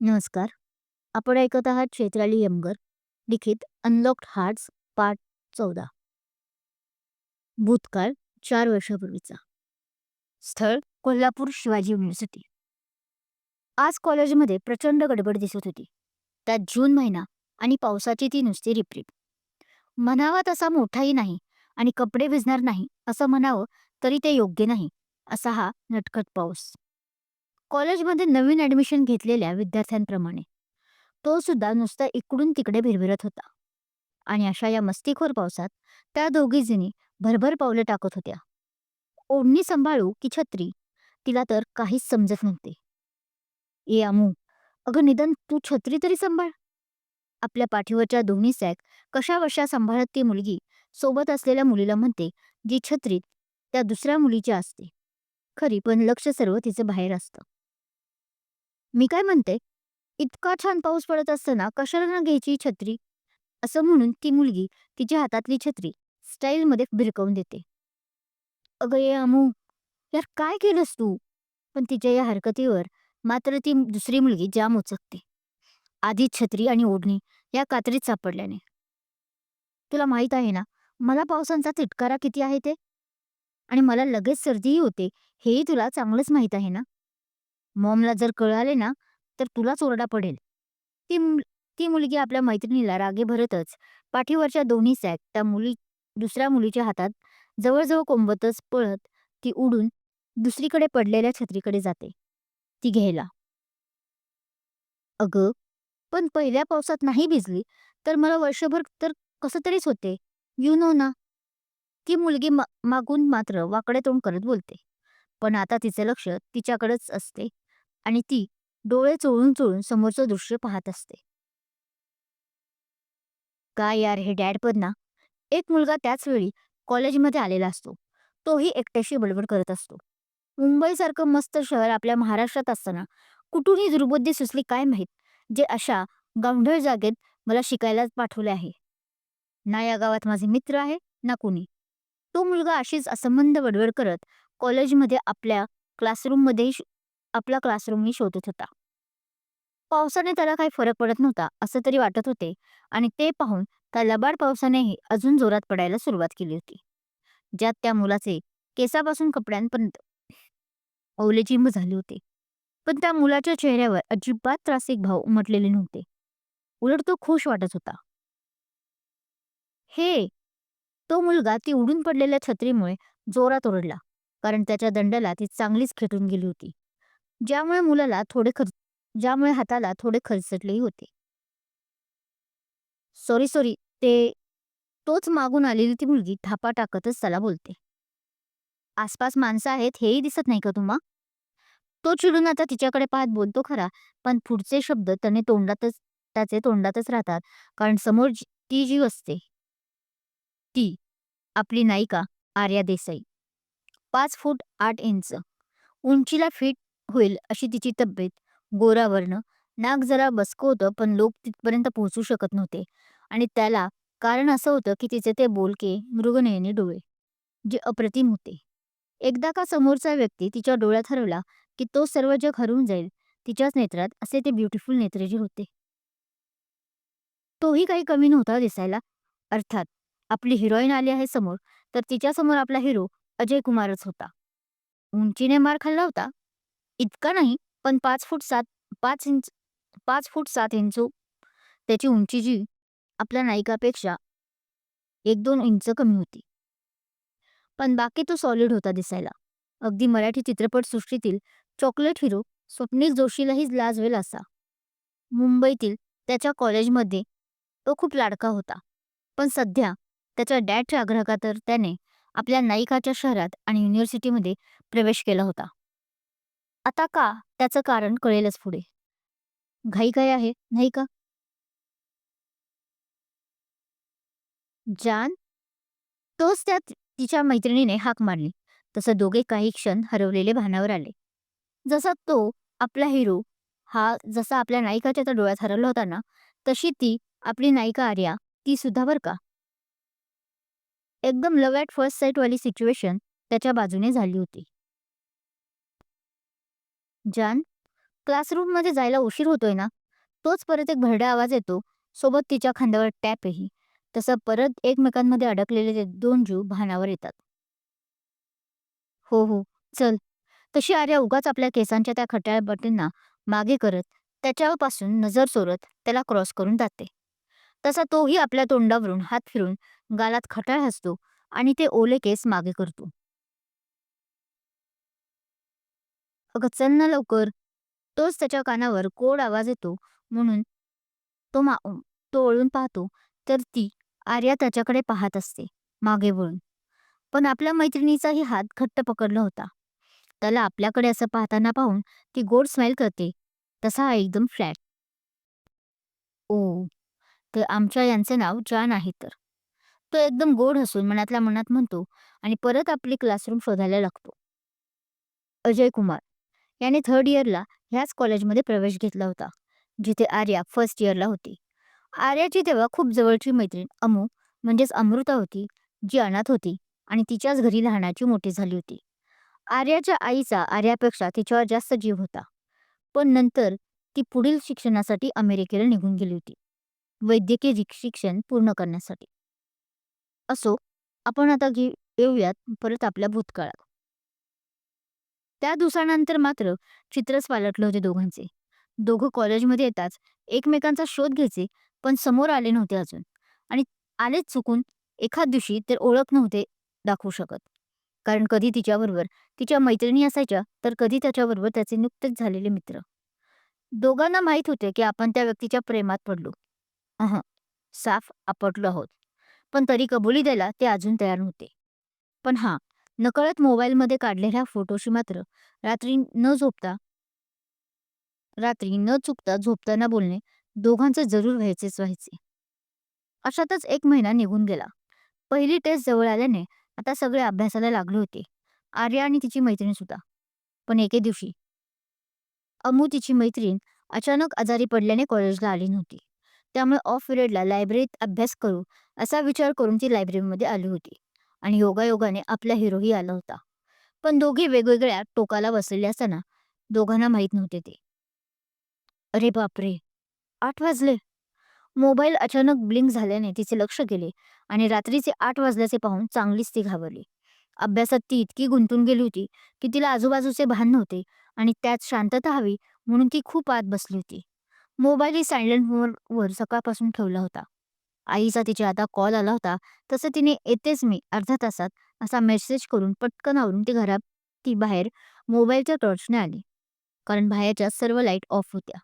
नमस्कार. आपण ऐकत आहात क्षेत्राली यमगर लिखित अनलॉक्ड हार्ट्स पार्ट चौदा. भूतकाळ चार वर्षापूर्वीचा. स्थळ कोल्हापूर शिवाजी युनिव्हर्सिटी आज कॉलेजमध्ये प्रचंड गडबड दिसत होती. त्यात जून महिना आणि पावसाची ती नुसती रिपरिप म्हणावा तसा मोठाही नाही आणि कपडे भिजणार नाही असं म्हणावं तरी ते योग्य नाही असा हा नटखट पाऊस. कॉलेजमध्ये नवीन ऍडमिशन घेतलेल्या विद्यार्थ्यांप्रमाणे. तो सुद्धा नुसता इकडून तिकडे भिरभिरत होता. आणि अशा या मस्तीखोर पावसात त्या दोघी भरभर पावलं टाकत होत्या. ओढणी सांभाळू की छत्री तिला तर काहीच समजत नव्हते. ए आमू अगं निदान तू छत्री तरी सांभाळ. आपल्या पाठीवरच्या दोन्ही सॅक कशा वशा सांभाळत ती मुलगी सोबत असलेल्या मुलीला म्हणते जी छत्रीत त्या दुसऱ्या मुलीच्या असते. खरी पण लक्ष सर्व तिचं बाहेर असतं. मी काय म्हणते? इतका छान पाऊस पडत असताना कशाला ना घ्यायची छत्री? असं म्हणून ती मुलगी तिच्या हातातली छत्री स्टाईलमध्ये भिरकवून देते. अगं ये अमू यार काय केलंस तू? पण तिच्या या हरकतीवर मात्र ती दुसरी मुलगी जाम उचकते आधीच छत्री आणि ओढणी या कात्रीत सापडल्याने. तुला माहीत आहे ना मला पावसांचा तिटकारा किती आहे ते? आणि मला लगेच सर्दीही होते हेही तुला चांगलंच माहीत आहे ना? मॉमला जर कळाले ना तर तुलाच ओरडा पडेल. ती ती मुलगी आपल्या मैत्रिणीला रागे भरतच. पाठीवरच्या दोन्ही सॅक त्या मुली दुसऱ्या मुलीच्या हातात जवळजवळ कोंबतच पळत ती उडून दुसरीकडे पडलेल्या छत्रीकडे जाते. ती घ्यायला. अगं पण पहिल्या पावसात नाही भिजली तर मला वर्षभर तर कसं तरीच होते. यू नो ना. ती मुलगी मा- मागून मात्र वाकडे तोंड करत बोलते. पण आता तिचे लक्ष तिच्याकडेच असते आणि ती डोळे चोळून चोळून समोरचं दृश्य पाहत असते. काय यार हे डॅडपद ना एक मुलगा त्याच वेळी कॉलेजमध्ये आलेला असतो. तोही एकट्याशी बडबड करत असतो. मुंबईसारखं मस्त शहर आपल्या महाराष्ट्रात असताना कुठूनही दुर्बुद्धी सुचली काय माहीत? जे अशा गावढळ जागेत मला शिकायला पाठवले आहे. ना या गावात माझे मित्र आहे ना कुणी. तो मुलगा अशीच असंबंध बडबड करत कॉलेजमध्ये आपल्या क्लासरूममध्ये आपला क्लासरूमही शोधत होता. पावसाने त्याला काही फरक पडत नव्हता असं तरी वाटत होते आणि ते पाहून त्या लबाड पावसानेही अजून जोरात पडायला सुरुवात केली होती. ज्यात त्या मुलाचे केसापासून कपड्यांपर्यंत ओलेचिंब झाले होते. पण त्या मुलाच्या चेहऱ्यावर अजिबात त्रासिक भाव उमटलेले नव्हते. उलट तो खुश वाटत होता. हे तो मुलगा ती उडून पडलेल्या छत्रीमुळे जोरात ओरडला. कारण त्याच्या दंडाला ती चांगलीच खेटून गेली होती. ज्यामुळे मुलाला थोडे खर्च ज्यामुळे हाताला थोडे खरचटलेही होते. सॉरी सॉरी ते तोच मागून आलेली ती मुलगी थापा टाकतच त्याला बोलते. आसपास माणसं आहेत हेही दिसत नाही का तुम्हा? तो चिडून आता तिच्याकडे पाहत बोलतो खरा पण पुढचे शब्द त्याने तोंडातच त्याचे तोंडातच राहतात कारण समोर जी- ती जी असते. ती आपली नायिका आर्या देसाई. पाच फूट आठ इंच. उंचीला फिट होईल अशी तिची तब्येत. गोरावर्ण नाक जरा बसकं होतं पण लोक तिथपर्यंत पोहोचू शकत नव्हते. आणि त्याला कारण असं होतं की तिचे ते बोलके मृगनयनी डोळे जे अप्रतिम होते. एकदा का समोरचा व्यक्ती तिच्या डोळ्यात हरवला की तो सर्व जग हरवून जाईल तिच्याच नेत्रात असे ते ब्युटिफुल नेत्र जे होते. तोही काही कमी नव्हता दिसायला. अर्थात आपली हिरोईन आली आहे समोर तर तिच्यासमोर आपला हिरो अजय कुमारच होता. उंचीने मार खाल्ला होता. इतका नाही पण पाच फूट सात पाच इंच पाच फूट सात इंच त्याची उंची जी आपल्या नायिकापेक्षा एक दोन इंच कमी होती. पण बाकी तो सॉलिड होता दिसायला. अगदी मराठी चित्रपट सृष्टीतील चॉकलेट हिरो स्वप्नील जोशीलाही लाजवेल असा. मुंबईतील त्याच्या कॉलेजमध्ये तो खूप लाडका होता. पण सध्या त्याच्या डॅडच्या आग्रहाखातर त्याने आपल्या नायिकाच्या शहरात आणि युनिव्हर्सिटीमध्ये प्रवेश केला होता. आता का त्याचं कारण कळेलच पुढे. घाई काय आहे नाही का? जान? तोच त्या तिच्या मैत्रिणीने हाक मारली. तसं दोघे काही क्षण हरवलेले भानावर आले. जसा तो आपला हिरो हा जसा आपल्या नायिकाच्या त्या डोळ्यात हरवला होता ना तशी ती आपली नायिका आर्या ती सुद्धा बर का? एकदम लव ॲट फर्स्ट साईटवाली सिच्युएशन त्याच्या बाजूने झाली होती. जान क्लासरूममध्ये जायला उशीर होतोय ना? तोच परत एक भरडा आवाज येतो. सोबत तिच्या खांद्यावर टॅपही तसं परत एकमेकांमध्ये अडकलेले ते दोन जीव भानावर येतात. हो हो चल. तशी आर्या उगाच आपल्या केसांच्या त्या खट्याळ बटींना मागे करत त्याच्यापासून नजर सोरत त्याला क्रॉस करून जाते तसा तोही आपल्या तोंडावरून हात फिरून गालात खटाळ हसतो आणि ते ओले केस मागे करतो. अगं चल ना लवकर. तोच त्याच्या कानावर कोड आवाज येतो म्हणून तो मा तो ओळून पाहतो तर ती आर्या त्याच्याकडे पाहत असते मागे वळून. पण आपल्या मैत्रिणीचाही हात घट्ट पकडला होता. त्याला आपल्याकडे असं पाहताना पाहून ती गोड स्माईल करते तसा एकदम फ्लॅट. ओ. तर आमच्या यांचे नाव जान आहे तर. तो एकदम गोड हसून मनातल्या मनात म्हणतो आणि परत आपली क्लासरूम शोधायला लागतो. अजय कुमार. याने थर्ड इयरला ह्याच कॉलेजमध्ये प्रवेश घेतला होता जिथे आर्या फर्स्ट इयरला होती. आर्याची तेव्हा खूप जवळची मैत्रीण अमू म्हणजेच अमृता होती जी अनाथ होती आणि तिच्याच घरी लहानाची मोठी झाली होती. आर्याच्या आईचा आर्यापेक्षा तिच्यावर जास्त जीव होता. पण नंतर ती पुढील शिक्षणासाठी अमेरिकेला निघून गेली होती. वैद्यकीय शिक्षण पूर्ण करण्यासाठी. असो आपण आता घे येऊयात परत आपल्या भूतकाळात. त्या दिवसानंतर मात्र चित्रच पालटले होते दोघांचे. दोघं कॉलेजमध्ये येताच एकमेकांचा शोध घ्यायचे पण समोर आले नव्हते अजून. आणि आलेच चुकून एखाद दिवशी तर ओळख नव्हते दाखवू शकत. कारण कधी तिच्याबरोबर तिच्या मैत्रिणी असायच्या तर कधी त्याच्याबरोबर त्याचे नुकतेच झालेले मित्र. दोघांना माहीत होते की आपण त्या व्यक्तीच्या प्रेमात पडलो. अहं, साफ आपटलो आहोत पण तरी कबुली द्यायला ते अजून तयार नव्हते. पण हा नकळत मोबाईलमध्ये काढलेल्या फोटोशी मात्र रात्री न झोपता रात्री न चुकता झोपताना बोलणे दोघांचं जरूर व्हायचेच व्हायचे. अशातच एक महिना निघून गेला. पहिली टेस्ट जवळ आल्याने आता सगळे अभ्यासाला लागले होते. आर्या आणि तिची मैत्रीण सुद्धा. पण एके दिवशी अमू तिची मैत्रीण अचानक आजारी पडल्याने कॉलेजला आली नव्हती. त्यामुळे ऑफ पिरियडला लायब्ररीत अभ्यास करू असा विचार करून ती लायब्ररीमध्ये आली होती. आणि योगायोगाने आपला हिरोही आला होता. पण दोघे वेगवेगळ्या टोकाला बसलेले असताना दोघांना माहीत नव्हते ते. अरे बापरे! आठ वाजले. मोबाईल अचानक ब्लिंक झाल्याने तिचे लक्ष गेले आणि रात्रीचे आठ वाजल्याचे पाहून चांगलीच ती घाबरली. अभ्यासात ती इतकी गुंतून गेली होती की तिला आजूबाजूचे भान नव्हते आणि त्यात शांतता हवी म्हणून ती खूप आत बसली होती. मोबाईलही सायलेंट मोडवर सकाळपासून ठेवला होता. आईचा तिच्या आता कॉल आला होता. तसं तिने येतेच मी अर्ध्या तासात असा मेसेज करून पटकन आवरून ती घरात ती बाहेर मोबाईलच्या टॉर्चने आली. कारण बाहेरच्या सर्व लाइट ऑफ होत्या.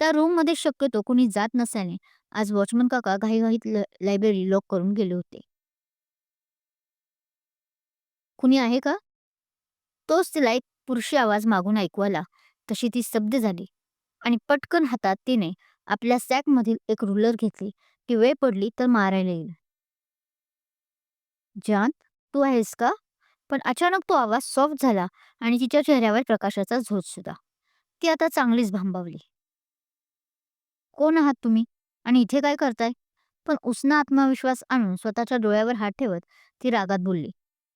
त्या रूममध्ये शक्यतो कुणी जात नसल्याने आज वॉचमन काका घाईघाईत ल- लायब्ररी लॉक करून गेले होते. कुणी आहे का? तोच तिला एक पुरुषी आवाज मागून ऐकू आला. तशी ती स्तब्ध झाली. आणि पटकन हातात तिने आपल्या सॅकमधील एक रुलर घेतली. की वेळ पडली तर मारायला येईल. जान तू आहेस का? पण अचानक तो आवाज सॉफ्ट झाला आणि तिच्या चेहऱ्यावर प्रकाशाचा झोत सुद्धा. ती आता चांगलीच भांबावली. कोण आहात तुम्ही? आणि इथे काय करताय? पण उसना आत्मविश्वास आणून स्वतःच्या डोळ्यावर हात ठेवत ती रागात बोलली.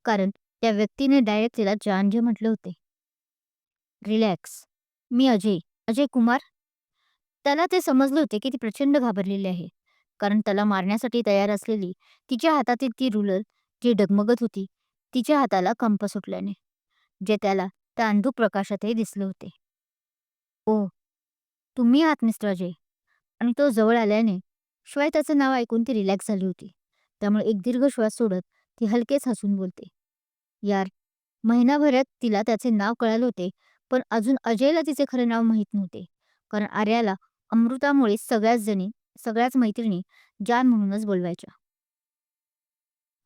कारण त्या व्यक्तीने डायरेक्ट तिला जान जे म्हटले होते. रिलॅक्स. मी अजय. अजय कुमार? त्याला ते समजले होते की ती प्रचंड घाबरलेली आहे. कारण त्याला मारण्यासाठी तयार असलेली तिच्या हातातील ती रुलर जी डगमगत होती तिच्या हाताला कंप सुटल्याने जे त्याला त्या अंधुक प्रकाशातही दिसले होते. ओ तुम्ही आहात मिस्टर अजय. आणि तो जवळ आल्याने शिवाय त्याचं नाव ऐकून ती रिलॅक्स झाली होती. त्यामुळे एक दीर्घ श्वास सोडत ती हलकेच हसून बोलते. यार महिनाभरात तिला त्याचे नाव कळाले होते पण अजून अजयला तिचे खरे नाव माहीत नव्हते. कारण आर्याला अमृतामुळे सगळ्याच जणी सगळ्याच मैत्रिणी जान म्हणूनच बोलवायच्या.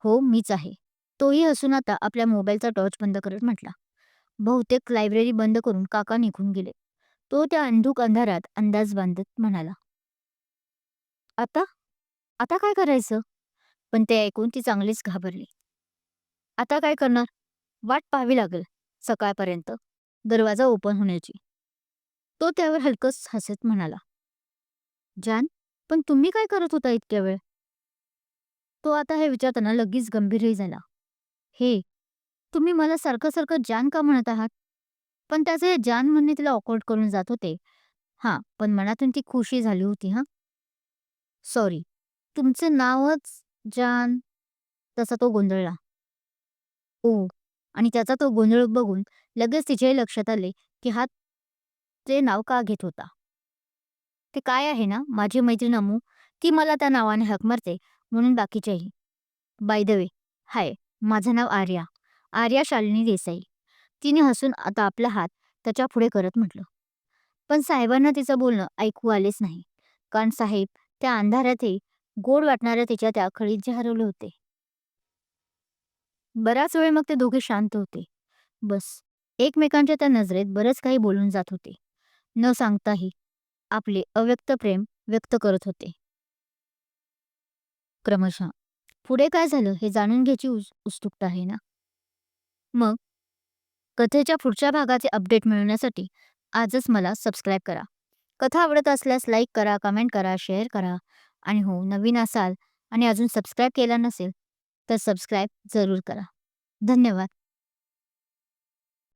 हो मीच आहे. तोही हसून आता आपल्या मोबाईलचा टॉर्च बंद करत म्हटला. बहुतेक लायब्ररी बंद करून काका निघून गेले. तो त्या अंधुक अंधारात अंदाज बांधत म्हणाला. आता? आता काय करायचं? पण ते ऐकून ती चांगलीच घाबरली. आता काय करणार? वाट पाहावी लागेल सकाळपर्यंत. दरवाजा ओपन होण्याची. तो त्यावर हलकस हसत म्हणाला जान पण तुम्ही काय करत होता इतक्या वेळ? तो आता हे विचारताना लगेच गंभीरही झाला हे तुम्ही मला सारखं सारखं जान का म्हणत आहात? पण त्याचे जान म्हणणे तिला ऑकवर्ड करून जात होते. हां पण मनातून ती खुशी झाली होती हां? सॉरी तुमचं नावच जान तसा तो गोंधळला. ओ आणि त्याचा तो गोंधळ बघून लगेच तिच्याही लक्षात आले की हा ते नाव का घेत होता? ते काय आहे ना? माझी मैत्रीण अमू ती मला त्या नावाने हाक मारते म्हणून बाकीच्याही. बाय द वे हाय माझं नाव आर्या. आर्या शालिनी देसाई. तिने हसून आता आपला हात त्याच्या पुढे करत म्हटलं. पण साहेबांना तिचं बोलणं ऐकू आलेच नाही. कारण साहेब त्या अंधारातही गोड वाटणाऱ्या तिच्या त्या खळीत जे हरवले होते. बराच वेळ मग ते दोघे शांत होते. बस एकमेकांच्या त्या नजरेत बरंच काही बोलून जात होते. न सांगताही आपले अव्यक्त प्रेम व्यक्त करत होते. क्रमशः पुढे काय झालं हे जाणून घ्यायची उस उत्सुकता आहे ना? मग कथेच्या पुढच्या भागाचे अपडेट मिळवण्यासाठी आजच मला सबस्क्राईब करा. कथा आवडत असल्यास लाईक करा कमेंट करा शेअर करा. आणि हो नवीन असाल आणि अजून सबस्क्राईब केला नसेल तर सबस्क्राईब जरूर करा. धन्यवाद.